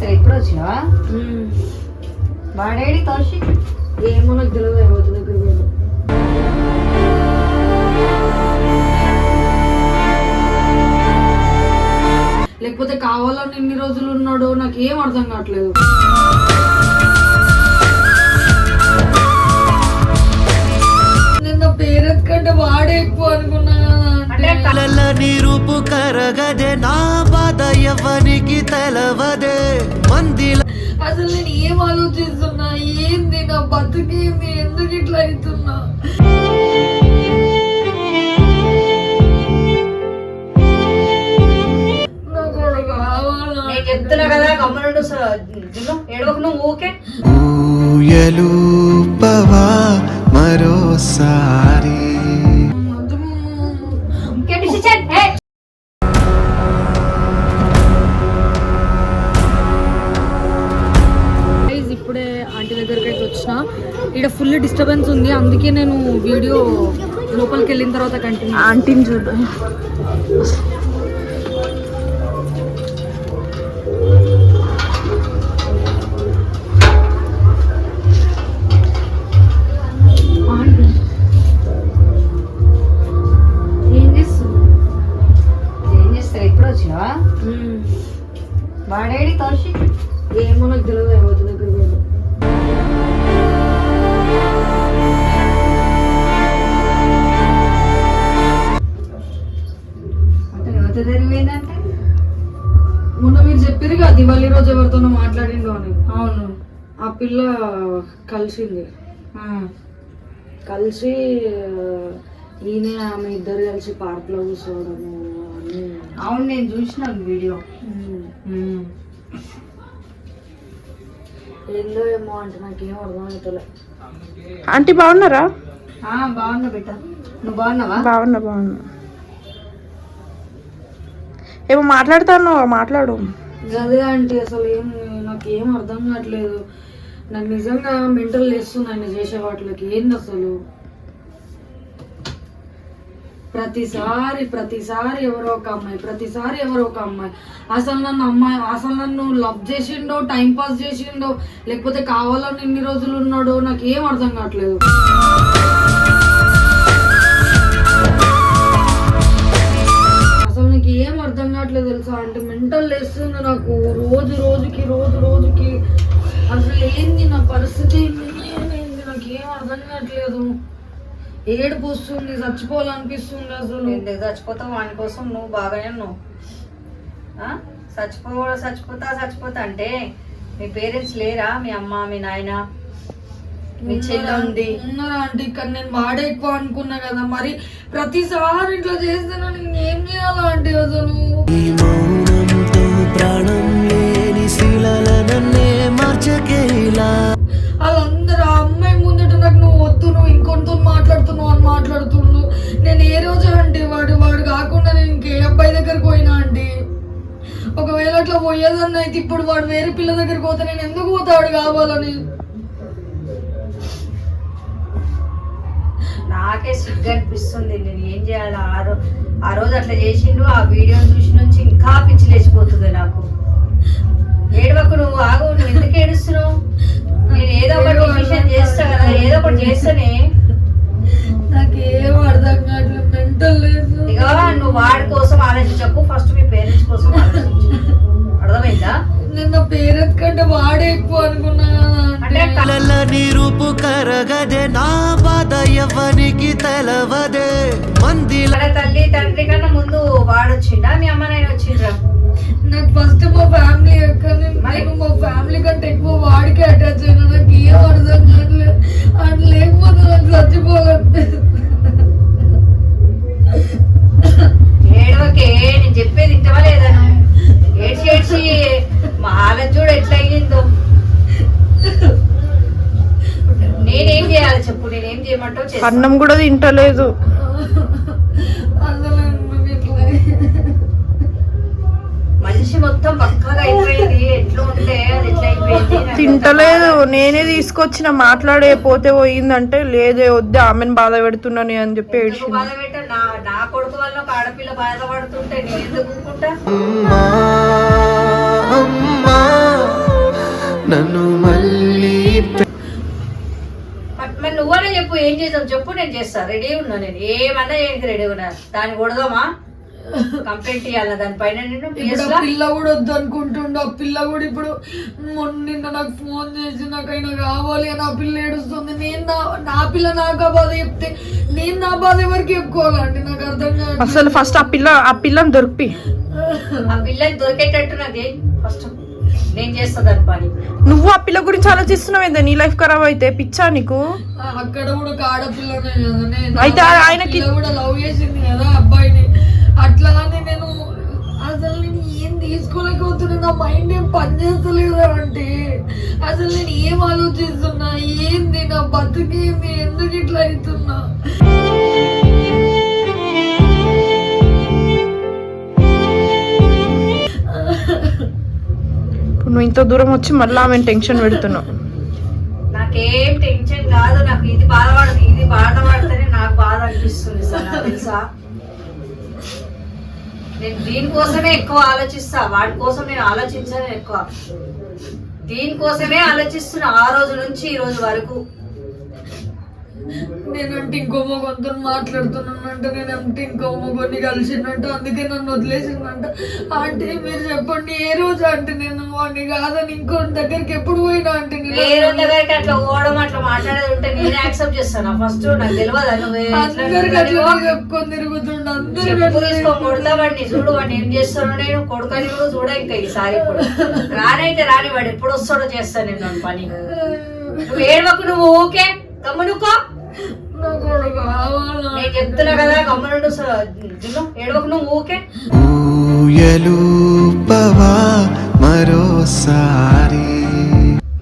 చేస్తారు ఇప్పుడు వచ్చినావా? వాడేడి కౌశిక్ ఏమో నాకు తెలియదు దగ్గర లేకపోతే కావాలని ఇన్ని రోజులు ఉన్నాడో నాకు ఏం అర్థం కావట్లేదు. నిన్న పేరెంట్స్ కంటే వాడే ఎక్కువ అనుకున్నా నిరూపు కరగదే నా ఎవరికి తెలవదే. మందిల అసలు నేను ఏం ఆలోచిస్తున్నా? ఏంది నా బతుకేంది ఎందుకు ఇట్లా అవుతున్నా? చెప్తున్నా కదా గమ్మనుండు జిన్ను ఏడవకు నువ్వు ఊకే ఊయలుపవా మరోసారి అందుకే నేను వీడియో లోపలికి వెళ్ళిన తర్వాత కంటిన్యూ ఆంటీని చూద్దాం. కదా దివాళీ రోజు ఎవరితోనో మాట్లాడిండు అని. అవును. ఆ పిల్ల కలిసింది. ఆ. కలిసి ఈయన ఆమె ఇద్దరు కలిసి పార్క్లో కూర్చోవడము అవును నేను చూసిన వీడియో. ఏందో ఏమో అంటే నాకేం అర్థం అవుతలే ఆంటీ బాగున్నారా? ఆ, బాగున్నా బిడ్డ. నువ్వు బాగున్నావా? బాగున్నా బాగున్నా. ఏమో మాట్లాడతాను మాట్లాడు. అదే అంటే అసలు ఏం నాకు ఏం అర్థం కావట్లేదు. నాకు నిజంగా మెంటల్ లేస్తుంది ఆయన చేసే వాటిలోకి. ఏంది అసలు? ప్రతిసారి ప్రతిసారి ఎవరో ఒక అమ్మాయి ప్రతిసారి ఎవరో ఒక అమ్మాయి. అసలు నన్ను అమ్మాయి అసలు నన్ను లవ్ చేసిండో టైం పాస్ చేసిండో లేకపోతే కావాలని ఇన్ని రోజులు ఉన్నాడో నాకు ఏం అర్థం కావట్లేదు. నాకు ఏం అర్థం కావట్లేదు తెలుసా? అంటే మెంటల్ లేస్తుంది నాకు రోజు రోజుకి రోజు రోజుకి అసలు ఏంది నా పరిస్థితి? ఏంది నాకు ఏం అర్థం కావట్లేదు. ఏడుపు వస్తుంది చచ్చిపోవాలనిపిస్తుంది అసలు. ఎందుకు చచ్చిపోతావు వాని కోసం నువ్వు బాగానే ఉన్నావు. చచ్చిపో చచ్చిపోతా చచ్చిపోతా అంటే మీ పేరెంట్స్ లేరా? మీ అమ్మ మీ నాయన? మీ చెల్లి ఉంది. ఉన్నారా అంటే ఇక్కడ నేను వాడే ఎక్కువ అనుకున్నా కదా. మరి ప్రతిసారి ఇట్లా చేస్తే నేను ఏం చేయాలా అంటే అసలు? ప్రాణం లేని శిలలనన్నే వాళ్ళందరూ ఆ అమ్మాయి ముందట నాకు నువ్వు వద్దు నువ్వు ఇంకొంతో మాట్లాడుతున్నావు అని మాట్లాడుతున్నావు నేను ఏ రోజు అంటే వాడు వాడు కాకుండా నేను ఇంకే అబ్బాయి దగ్గరకు పోయినా అంటే? ఒకవేళ అట్లా పోయేదన్న అయితే ఇప్పుడు వాడు వేరే పిల్ల దగ్గరికి పోతే నేను ఎందుకు పోతాడు కావాలని? నాకే సిగ్గు అనిపిస్తుంది. నేను ఏం చేయాలి ఆ రో ఆ రోజు అట్లా చేసిండు. ఆ వీడియో చూసి నుంచి ఇంకా పిచ్చి లేచిపోతుంది నాకు. ఏడవకు నువ్వు ఆగు నువ్వు ఎందుకు ఏడుస్తున్నావు? నేను ఏదో ఒకటి డిసిషన్ చేస్తా కదా ఏదో ఒకటి చేస్తానే. నాకు అర్థం కావట్లేదు. మెంటల్ లేదు. ఇక నువ్వు వాడి కోసం ఆలోచించకు. ఫస్ట్ మీ పేరెంట్స్ కోసం ఆలోచించు. అర్థమైందా? నిన్న పేరెంట్స్ కంటే వాడే ఎక్కువ అనుకున్నా కలల నిరూపు కరగదే నా బాధ ఎవరికి తెలవదే. మందిల మన తల్లి తండ్రి కన్నా ముందు వాడొచ్చిండా? మీ అమ్మ నాయన వచ్చిండ్రా? నాకు ఫస్ట్ మా ఫ్యామిలీ ఎక్కడ నేను మా ఫ్యామిలీ కంటే ఎక్కువ వాడికి అటాచ్ అయినా. నాకు ఏం అర్థం కావట్లేదు. అది లేకపోతే నాకు చచ్చిపోవాలనిపిస్తుంది ఏడవకే నేను చెప్పేది ఇంటవా లేదా నువ్వు ఏడ్చి ఏడ్చి మా ఆలోచన చూడు ఎట్లా అయ్యిందో నేనేం చేయాలి చెప్పు నేనేం చేయమంటావు చేస్తా. అన్నం కూడా తింటలేదు. మనిషి మొత్తం పక్కగా అయిపోయింది. ఎట్లా ఉంటే అది ఎట్లా అయిపోయింది నాకు తింటలేదు. నేనే తీసుకొచ్చిన మాట్లాడే పోతే పోయిందంటే లేదే వద్దే ఆమెను బాధ పెడుతున్నాను అని చెప్పి ఎందుకు ఏడ్చింది. బాధ పెట్ట నా నా కొడుకు వల్ల ఒక ఆడపిల్ల బాధపడుతుంటే నేను ఎందుకు ఊరుకుంటా? అమ్మా అమ్మా నన్ను నువ్వనే చెప్పు ఏం చేద్దాం చెప్పు నేను చేస్తా. రెడీ ఉన్నా నేను. ఏమన్నా చేయడానికి రెడీ ఉన్నా. దాన్ని కొడదామా? కంప్లైంట్ ఇవ్వాలా దానిపైన నేను? పిల్ల కూడా వద్దు అనుకుంటుండు. ఆ పిల్ల కూడా ఇప్పుడు మొన్న నిన్న నాకు ఫోన్ చేసి నాకైనా కావాలి అని ఆ పిల్ల ఏడుస్తుంది. నేను నా నా పిల్ల నాకు ఆ బాధ చెప్తే నేను నా బాధ ఎవరికి చెప్పుకోవాలండి? నాకు అర్థం కాదు అసలు ఫస్ట్ ఆ పిల్ల ఆ పిల్లని దొరికి ఆ పిల్లకి దొరికేటట్టు నాకు ఫస్ట్ నేను చేస్తా దాని పని. నువ్వు ఆ పిల్ల గురించి ఆలోచిస్తున్నావు ఏందో? నీ లైఫ్ ఖరాబ్ అయితే పిచ్చా నీకు? అక్కడ కూడా ఒక ఆడపిల్లనే కదా నేను అయితే ఆ ఆయనకి- పిల్ల కూడా లవ్ చేసింది కదా అబ్బాయిని. అట్లా అని నేను అసలు నేను ఏం తీసుకోలేకపోతున్నా నా మైండ్ ఏం పనిచేస్తలేదు అంటే అసలు నేను ఏం ఆలోచిస్తున్నా ఏంది నా బతుకేంది ఎందుకు ఇట్లా అవుతున్నా? నువ్వు ఇంత దూరం వచ్చి మళ్ళీ ఆమె టెన్షన్ పెడుతున్నావు? నాకేం టెన్షన్ కాదు నాకు ఇది బాధపడదు ఇది బాధపడితేనే నాకు బాధ అనిపిస్తుంది సార్ తెలుసా? నేను దీనికోసమే ఎక్కువ ఆలోచిస్తా వాడి కోసం నేను ఆలోచించాను ఎక్కువ. దీనికోసమే ఆలోచిస్తున్నా ఆ రోజు నుంచి ఈ రోజు వరకు. నేనంటే ఇంకో మొగంతో మాట్లాడుతున్నానంట నేనంటే ఇంకో మొగని కలిసిందంట అందుకే నన్ను వదిలేసిందంట. అంటే మీరు చెప్పండి ఏ రోజు అంటే నేను వాడిని కాదని ఇంకో దగ్గరికి ఎప్పుడు పోయినా అంటే నేను? వేరే దగ్గరికి అట్లా ఓడడం అట్లా మాట్లాడేది ఉంటే నేను యాక్సెప్ట్ చేస్తాను? ఫస్ట్ నాకు తెలియదు నువ్వు అందరికి అట్లా చెప్పుకొని తిరుగుతుండ చెప్పు తీసుకో చూడు వాడిని ఏం చేస్తానో నేను కొడుకని కూడా చూడ ఇంకా ఈసారి ఇప్పుడు. రానైతే రాని వాడు ఎప్పుడు వస్తాడో చేస్తాను నేను పని. నువ్వు ఏడవకు నువ్వు ఓకే గమ్మునుకో నాకు వాడు కావాలా నేను చెప్తున్నా కదా గమ్మునుండు జున్ను ఏడవకు నువ్వు ఓకే ఊయలుపవా మరోసారి?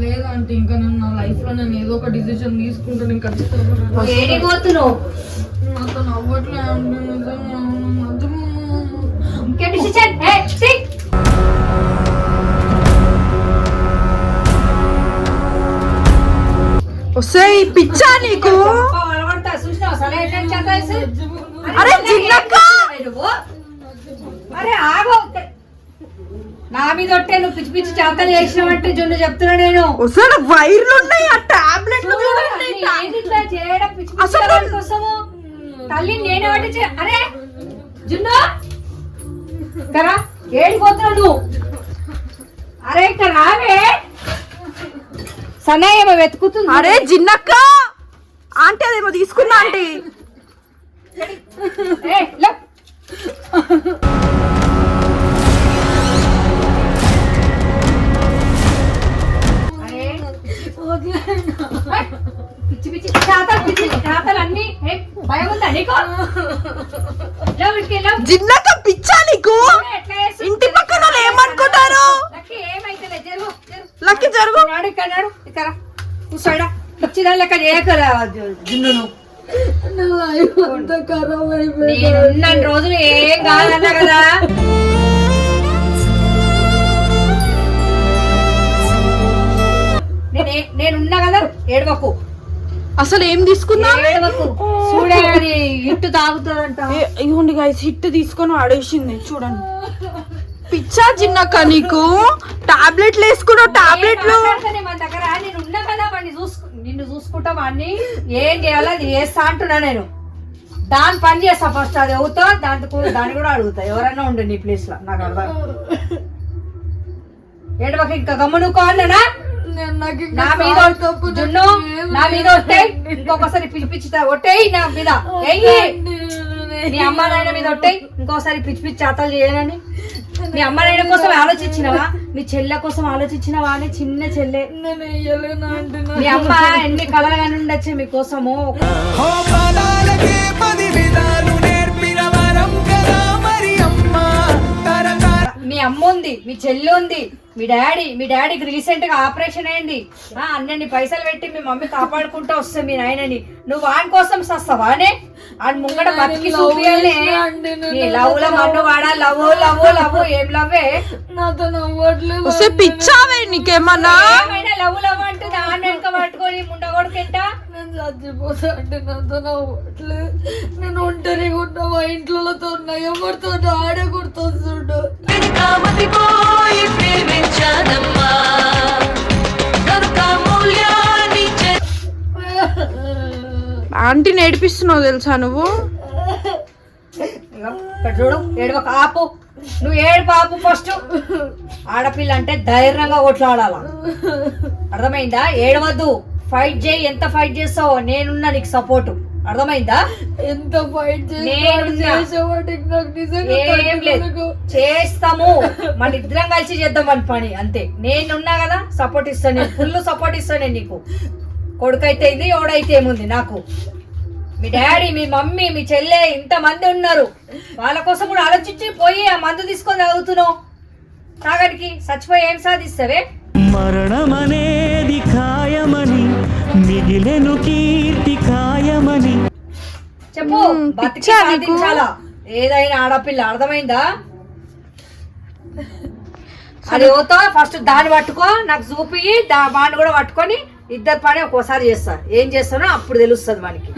లేదంటే ఇంకా నేను నా లైఫ్లో నేను ఏదో ఒక డిసిషన్ తీసుకుంటే నేను ఖచ్చితంగా ఏడికి పోతున్నావు? నాతో నవ్వట్లే అంటే నిజంగా. డిసిషన్. వస్తే పిచ్చా నీకు? అరే చిన్నక్క! అరే ఆగో. నా మీద ఒట్టే నువ్వు పిచ్చి పిచ్చి చేతలు చేసినావంటే జున్ను చెప్తున్నా నేను. వస్తే వైర్లు ఉన్నాయి ఆ టాబ్లెట్లు ఇట్లా చేయడం పిచ్చి పిచ్చి అసలు- చేతల కోసము? తల్లి నేనే పట్టి అరే! జున్ను! కరా ఏడిపోతున్నావు నువ్వు? అరే ఇక్కడ రావే! సన్నయ్య ఏమో వెతుకుతుంది. అరే జిన్నక్క! ఆంటీ అదేమో తీసుకున్నా ఆంటీ? పిచ్చి పిచ్చి చేతలు పిచ్చి చేతలు అన్ని. భయం ఉందా నీకు. జిన్నక్క పిచ్చా నీకు? ఇంటి పక్కన ఏమనుకుంటారు? లక్కీ జరుగు, పిచ్చిదా లెక్క చేయకరా జున్ను నువ్వు నా లైఫ్ అంతా ఖరాబ్ అయిపోయింది నేనున్న రోజులు ఏం కాదన్నా కదా. నేనే నేనున్నా కదా ఏడవకు. అసలు ఏం తీసుకున్నా ఏడవకు. చూడే అది ఇట్టు తాగుతుందంట. ఇదిగోండి గైస్ హిట్ తీసుకొని ఆడేసింది చూడండి. పిచ్చా జిన్నక్క నీకు? టాబ్లెట్లు వేసుకున్నావు టాబ్లెట్లు ఏం మాట్లాడతానే మన దగ్గర నేను ఉన్నా కదా వాడిని చూసుకు నిన్ను చూసుకుంటా వాడిని ఏం చేయాలో అది చేస్తా అంటున్నా నేను. దాని పని చేస్తా ఫస్ట్ అది అవుతా దాంతో దాన్ని కూడా అడుగుతా. ఎవరైనా ఉండు నీ ప్లేస్లో నాకు అర్థం. ఇంకా నేను నాకు ఇంకా నా మీద జున్ను. నా మీద ఒట్టేయ్ ఇంకొకసారి పిచ్చి పిచ్చి ఒట్టేయి నా మీద. నీ అమ్మ నాయన మీద ఒట్టేయ్ ఇంకోసారి పిచ్చి పిచ్చి చేతలు చేయనని. నీ అమ్మ నాయన కోసం ఆలోచించినవా? నీ చెల్లె కోసం ఆలోచించినవా అని చిన్న చెల్లె? మీ అమ్మ ఎన్ని కలలుగా ఉండొచ్చు మీకోసము? మీ అమ్మ ఉంది మీ చెల్లి ఉంది మీ డాడీ మీ డాడీకి రీసెంట్గా ఆపరేషన్ అయింది. ఆ అన్నన్ని పైసలు పెట్టి మీ మమ్మీ కాపాడుకుంటా వస్తుంది మీ నాయనని. నువ్వు వాని కోసం సస్తావానే ఆడు ముంగడ బతికి. నీ లవ్లో మన్ను వాడా? లవ్ లవ్ లవ్ ఏం లవ్వే? నాతో నవ్వట్లేదు పిచ్చావే నీకేమన్నా? లవ్ లవ్ అంటే దాన్ని వెనక పట్టుకొని ముండ కొడుకెంట నేను చచ్చిపోతా నాతో నా ఓట్లు నేను ఒంటరి ఉన్నా మా ఇంట్లోతో ఉన్న ఎవరితో ఆడే గుర్తొస్తుండు ఆంటీ నేర్పిస్తున్నావు తెలుసా నువ్వు? చూడు ఏడవ కాపు. నువ్వు ఏడు పాపు ఫస్ట్ ఆడపిల్ల అంటే ధైర్యంగా కొట్లాడాల? అర్థమైందా? ఏడవద్దు. ఫైట్ చేయి. ఎంత ఫైట్ చేస్తావో? నేనున్నా నీకు సపోర్ట్ అర్థమైందా? ఎంత ఫైట్. చేస్తాము. మన ఇద్దరం కలిసి చేద్దాం మన పని. అంతే. నేనున్నా కదా సపోర్ట్ ఇస్తాను నేను ఫుల్ సపోర్ట్ ఇస్తాను నేను నీకు. కొడుకైతే ఇది ఓడైతే ఏముంది నాకు? మీ డాడీ మీ మమ్మీ మీ చెల్లె ఇంత మంది ఉన్నారు. వాళ్ళ కోసం కూడా ఆలోచించి పోయి ఆ మందు తీసుకొని తాగుతున్నావు. తాగడికి చచ్చిపోయి ఏం సాధిస్తావే? మరణమనేది ఖాయమని మిగిలెను కీర్తి ఖాయమని. చెప్పు బతికి? సాధించాలా ఏదైనా ఆడపిల్ల అర్థమైందా? అది పోతా ఫస్ట్ దాన్ని పట్టుకో నాకు చూపి దా వాడిని కూడా పట్టుకొని ఇద్దరు పని ఒక్కోసారి చేస్తా ఏం చేస్తానో అప్పుడు తెలుస్తుంది వానికి.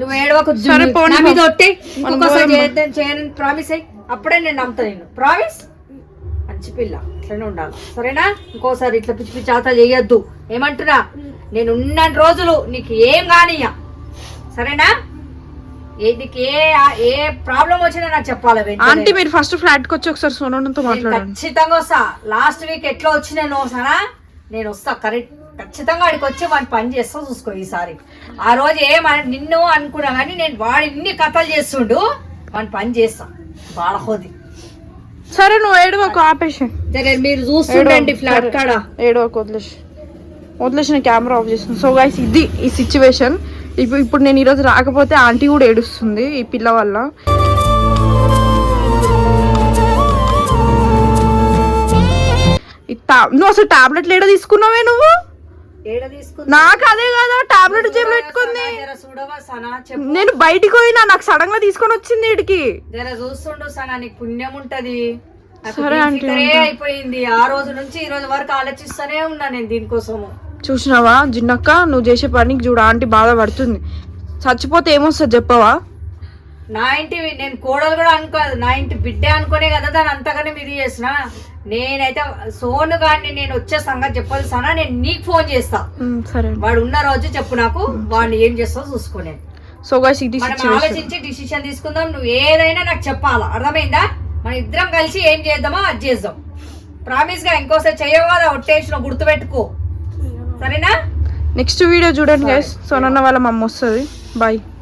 నువ్వు ఏడవకు. ఒట్టి. ఇంకొకసారి చేయని ప్రామిస్ అయ్యి అప్పుడే నేను నమ్ముతా నేను ప్రామిస్ మంచి పిల్ల. ఇట్లనే ఉండాలి. సరేనా? ఇంకోసారి ఇట్లా పిచ్చి పిచ్చి ఆత చేయొద్దు. ఏమంటున్నా? నేను ఉన్న రోజులు నీకు ఏం కానియ్యా. సరేనా? ఏ నీకు ఏ ఏ ప్రాబ్లం వచ్చినా నాకు చెప్పాలి. ఆంటీ మీరు ఫస్ట్ ఫ్లాట్కి వచ్చి ఒకసారి సోనంతో నేను మాట్లాడండి. ఖచ్చితంగా వస్తా. లాస్ట్ వీక్ ఎట్లా వచ్చినా నువ్వు సనా నేను వస్తా. కరెక్ట్. ఖచ్చితంగా వాడికి వచ్చి వాడిని పని చేస్తా చూసుకో ఈసారి. ఆ రోజు ఏమ నిన్ను అనుకున్నా కానీ నేను వాడు ఇన్ని కథలు చేస్తుండు వాడిని పని చేస్తా. బాడహోది. సరే నువ్వు ఏడవకు ఆపేసి. మీరు చూస్తుండండి ఫ్లాట్ కాడ. ఏడవకు వదిలేసి వదిలేసి. నేను కెమెరా ఆఫ్ చేస్తాను సో గైస్ ఇది ఈ సిచ్యువేషన్ ఇప్పుడు ఇప్పుడు నేను ఈరోజు రాకపోతే ఆంటీ కూడా ఏడుస్తుంది ఈ పిల్ల వల్ల. నువ్వు అసలు టాబ్లెట్లు ఏడ తీసుకున్నావే నువ్వు? నాకు అదే కదా టాబ్లెట్ జేబులో పెట్టుకుంది. నేను బయటికి పోయినా నాకు సడన్గా తీసుకొని వచ్చింది వీడికి చూస్తుండు సనా నీకు పుణ్యం ఉంటది. సరే ఉంటా. అయిపోయింది. ఆ రోజు నుంచి ఈ రోజు వరకు ఆలోచిస్తూనే ఉన్నా నేను దీనికోసము. చూసినావా? జిన్నక్క నువ్వు చేసే పనికి చూడ ఆంటీ బాధపడుతుంది. చచ్చిపోతే ఏమొస్తుంది చెప్పవా? నా ఇంటి నేను కోడలు కూడా అనుకోదు. నా ఇంటి బిడ్డే అనుకునే కదా దాని అంతగానే ఇది చేసిన. నేనైతే సోను గాని నేను వచ్చే సంగతి చెప్పాలి సనా. నేను నీకు ఫోన్ చేస్తా. సరే. వాడు ఉన్న రోజు చెప్పు నాకు. వాడిని ఏం చేస్తావు చూసుకో నేను. సో ఆలోచించి డిసిషన్ తీసుకుందాం. నువ్వు ఏదైనా నాకు చెప్పాలా. అర్థమైందా? మన ఇద్దరం కలిసి ఏం చేద్దామో అది చేద్దాం. ప్రామిస్గా ఇంకోసారి చెయ్యవు కదా ఒట్టేసిన గుర్తుపెట్టుకో. సరేనా? నెక్స్ట్ వీడియో చూడండి గైస్ సోనన్న వాళ్ళ మమ్మ వస్తుంది. బాయ్